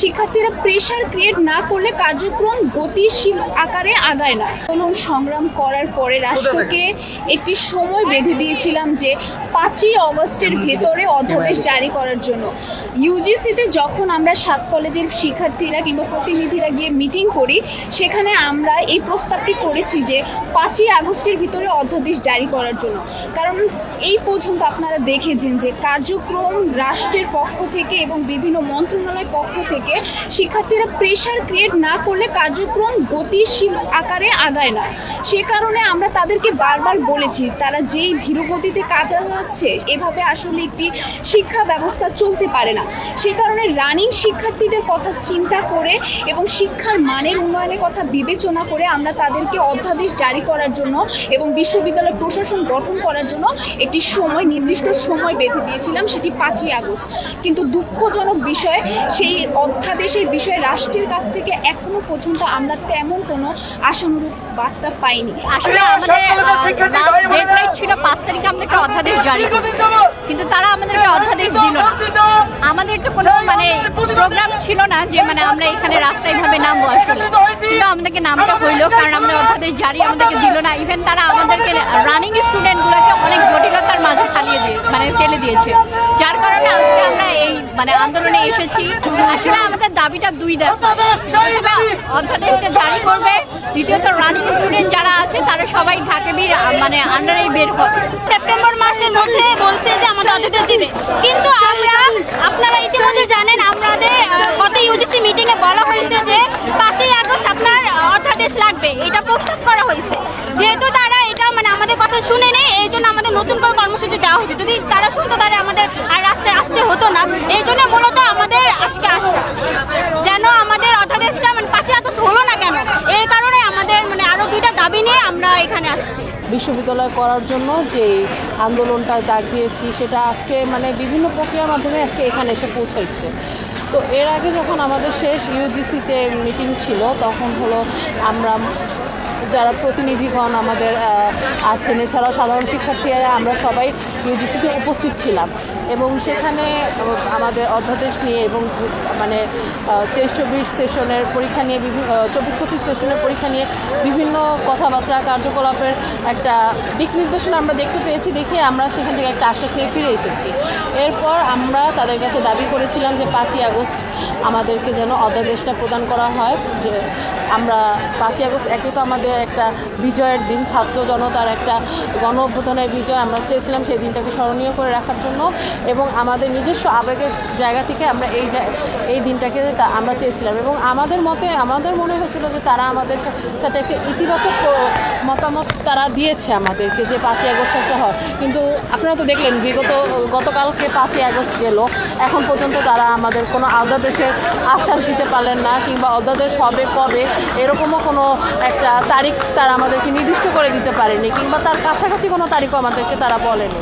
শিক্ষার্থীরা pressure create না করলে কার্যক্রম গতিশীল আকারে আগায় না। আন্দোলন সংগ্রাম করার পরে রাষ্ট্রকে একটি সময় বেঁধে দিয়েছিলাম যে পাঁচই অগস্টের ভেতরে অধ্যাদেশ জারি করার জন্য। ইউজিসিতে যখন আমরা সাত কলেজের শিক্ষার্থীরা কিংবা প্রতিনিধিরা গিয়ে মিটিং করি, সেখানে আমরা এই প্রস্তাবটি করেছি যে পাঁচই আগস্টের ভিতরে অধ্যাদেশ জারি করার জন্য। কারণ এই পর্যন্ত আপনারা দেখেছেন যে কার্যক্রম রাষ্ট্রের পক্ষ থেকে এবং বিভিন্ন মন্ত্রণালয়ের পক্ষ থেকে শিক্ষার্থীরা প্রেশার ক্রিয়েট না করলে কার্যক্রম গতিশীল আকারে আগায় না। সে কারণে আমরা তাদেরকে বারবার বলেছি, তারা যেই ধীরগতিতে কাজ চালাচ্ছে এভাবে আসলে একটি শিক্ষা ব্যবস্থা চলতে পারে না। সে কারণে রানিং শিক্ষার্থীদের কথা চিন্তা করে এবং শিক্ষার মানের উন্নয়নের কথা বিবেচনা করে আমরা তাদেরকে অধ্যাদেশ জারি করার জন্য এবং বিশ্ববিদ্যালয় প্রশাসন গঠন করার জন্য একটি সময়, নির্দিষ্ট সময় বেঁধে দিয়েছিলাম, সেটি পাঁচই আগস্ট। কিন্তু দুঃখজনক বিষয়, সেই অধ্যাদেশের বিষয়ে রাষ্ট্রের কাছ থেকে এখনও পর্যন্ত আমরা তেমন কোনো আশানুরূপ বার্তা পাইনি। আসলে আমাদের লাস্ট ডেডলাইন ছিল পাঁচ তারিখে আমাদেরকে অধ্যাদেশ জারি কিন্তু তারা আমাদেরকে অধ্যাদেশ দিল না। আমাদের তো কোনো মানে প্রোগ্রাম ছিল না যে মানে আমরা এখানে রাস্তায় ভাবে নামবো আসলে। কিন্তু আমাদেরকে নামটা হইল কারণ আমাদের অধ্যাদেশ জারি আমাদেরকে দিল না। ইভেন তারা আমাদেরকে রানিং স্টুডেন্টগুলোকে অনেক জটিলতার মাঝে ফালিয়ে দিয়ে মানে ফেলে দিয়েছে। যার কারণে আজকে মানে আন্দোলনে এসেছি। আসলে আমাদের দাবিটা দুই দাবি অধ্যাদেশটা জারি করবে। দ্বিতীয়ত রানিং স্টুডেন্ট যারা আছে, তারা সবাই ঢাকে বীর মানে আন্ডারেই বের হবে। সেপ্টেম্বর মাসের মধ্যে বলছে যে আমাদের অধ্যাদেশ দিবে। কিন্তু আমরা, আপনারা ইতিমধ্যে জানেন, আমাদের গত ইউজিসি মিটিং এ বলা হয়েছে যে পাঁচই আগস্ট আপনার অধ্যাদেশ লাগবে। এটা প্রস্তাব করা হয়েছে। যেহেতু তারা এটা মানে আমাদের কথা শুনে নেই এই জন্য আমাদের নতুন করে কর্মসূচি দেওয়া হয়েছে। যদি তারা শুনতো তারা আমাদের আর রাস্তায় হতো না। এই জন্য মূলত আমাদের আজকে আসা। যেন আমাদের অধ্যাদেশটা মানে পাঁচই আগস্ট হলো না কেন, এই কারণে আমাদের মানে আরও দুইটা দাবি নিয়ে আমরা এখানে আসছি। বিশ্ববিদ্যালয় করার জন্য যে আন্দোলনটা ডাক দিয়েছি, সেটা আজকে মানে বিভিন্ন প্রক্রিয়ার মাধ্যমে আজকে এখানে এসে পৌঁছাইছে। তো এর আগে যখন আমাদের শেষ ইউজিসিতে মিটিং ছিল, তখন হলো আমরা যারা প্রতিনিধিগণ আমাদের আছেন, এছাড়াও সাধারণ শিক্ষার্থীরা, আমরা সবাই ইউজিসিতে উপস্থিত ছিলাম। এবং সেখানে আমাদের অধ্যাদেশ নিয়ে এবং মানে তেইশ চব্বিশ সেশনের পরীক্ষা নিয়ে বিভিন্ন চব্বিশ পঁচিশ সেশনের পরীক্ষা নিয়ে বিভিন্ন কথাবার্তা, কার্যকলাপের একটা দিক নির্দেশনা আমরা দেখতে পেয়েছি, দেখে আমরা সেখান থেকে একটা আশ্বাস নিয়ে ফিরে এসেছি। এরপর আমরা তাদের কাছে দাবি করেছিলাম যে পাঁচই আগস্ট আমাদেরকে যেন অধ্যাদেশটা প্রদান করা হয়, যে আমরা পাঁচই আগস্ট, একে তো আমাদের একটা বিজয়ের দিন, ছাত্র জনতার একটা গণ অভ্যুত্থানের বিজয় আমরা চেয়েছিলাম সেই দিনটাকে স্মরণীয় করে রাখার জন্য এবং আমাদের নিজস্ব আবেগের জায়গা থেকে আমরা এই এই দিনটাকে আমরা চেয়েছিলাম এবং আমাদের মতে, আমাদের মনে হয়েছিল যে তারা আমাদের সাথে একটা ইতিবাচক মতামত তারা দিয়েছে আমাদেরকে যে পাঁচই আগস্ট একটা হয়। কিন্তু আপনারা তো দেখলেন, বিগত গতকালকে পাঁচই আগস্ট গেল। এখন পর্যন্ত তারা আমাদের কোনো অধ্যাদেশের আশ্বাস দিতে পারলেন না কিংবা অধ্যাদেশ হবে কবে, এরকমও কোনো একটা তারিখ তারা আমাদেরকে নির্দিষ্ট করে দিতে পারেনি কিংবা তার কাছাকাছি কোনো তারিখও আমাদেরকে তারা বলেনি।